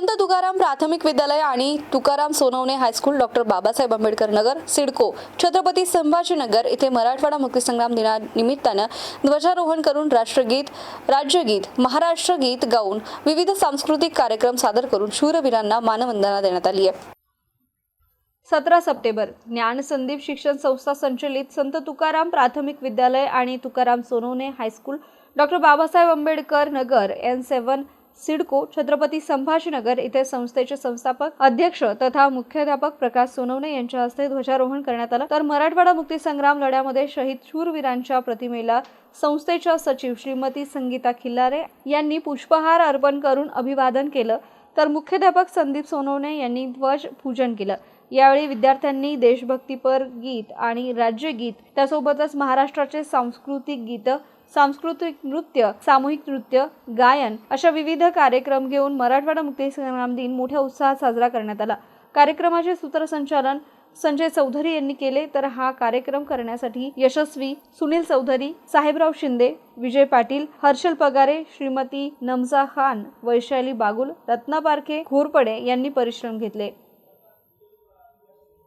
संत तुकाराम प्राथमिक विद्यालय आणि Tukaram Sonawane high school doctor Babasaheb Ambedkar Nagar CIDCO Chhatrapati Sambhajinagar इथे मराठवाडा मुक्तीसंग्राम दिनानिमित्तानं ध्वजारोहण करून राष्ट्रगीत राज्यगीत महाराष्ट्र गीत गाऊन विविध सांस्कृतिक कार्यक्रम सादर करून शूरवीरांना मानवंदना देण्यात आली आहे. सतरा सप्टेंबर ज्ञानसंदीप शिक्षण संस्था संचलित संत तुकाराम प्राथमिक विद्यालय आणि Tukaram Sonawane high school doctor Babasaheb Ambedkar Nagar N seven CIDCO Chhatrapati Sambhajinagar इथे संस्थेचे संस्थापक अध्यक्ष तथा मुख्याध्यापक प्रकाश सोनवणे यांच्या हस्ते ध्वजारोहण करण्यात आलं. तर मराठवाडा मुक्तीसंग्राम लढ्यामध्ये शहीद शूरवीरांच्या प्रतिमेला संस्थेच्या सचिव श्रीमती संगीता खिल्लारे यांनी पुष्पहार अर्पण करून अभिवादन केलं. तर मुख्याध्यापक संदीप सोनवणे यांनी ध्वज पूजन केलं. यावेळी विद्यार्थ्यांनी देशभक्तीपर गीत आणि राज्यगीत त्यासोबतच महाराष्ट्राचे सांस्कृतिक गीतं सांस्कृतिक नृत्य सामूहिक नृत्य गायन अशा विविध कार्यक्रम घेऊन मराठवाडा मुक्तीसंग्राम दिन मोठ्या उत्साहात साजरा करण्यात आला. कार्यक्रमाचे सूत्रसंचालन संजय चौधरी यांनी केले. तर हा कार्यक्रम करण्यासाठी यशस्वी सुनील चौधरी साहेबराव शिंदे विजय पाटील हर्षल पगारे श्रीमती नमजा खान वैशाली बागुल रत्ना पारखे घोरपडे यांनी परिश्रम घेतले.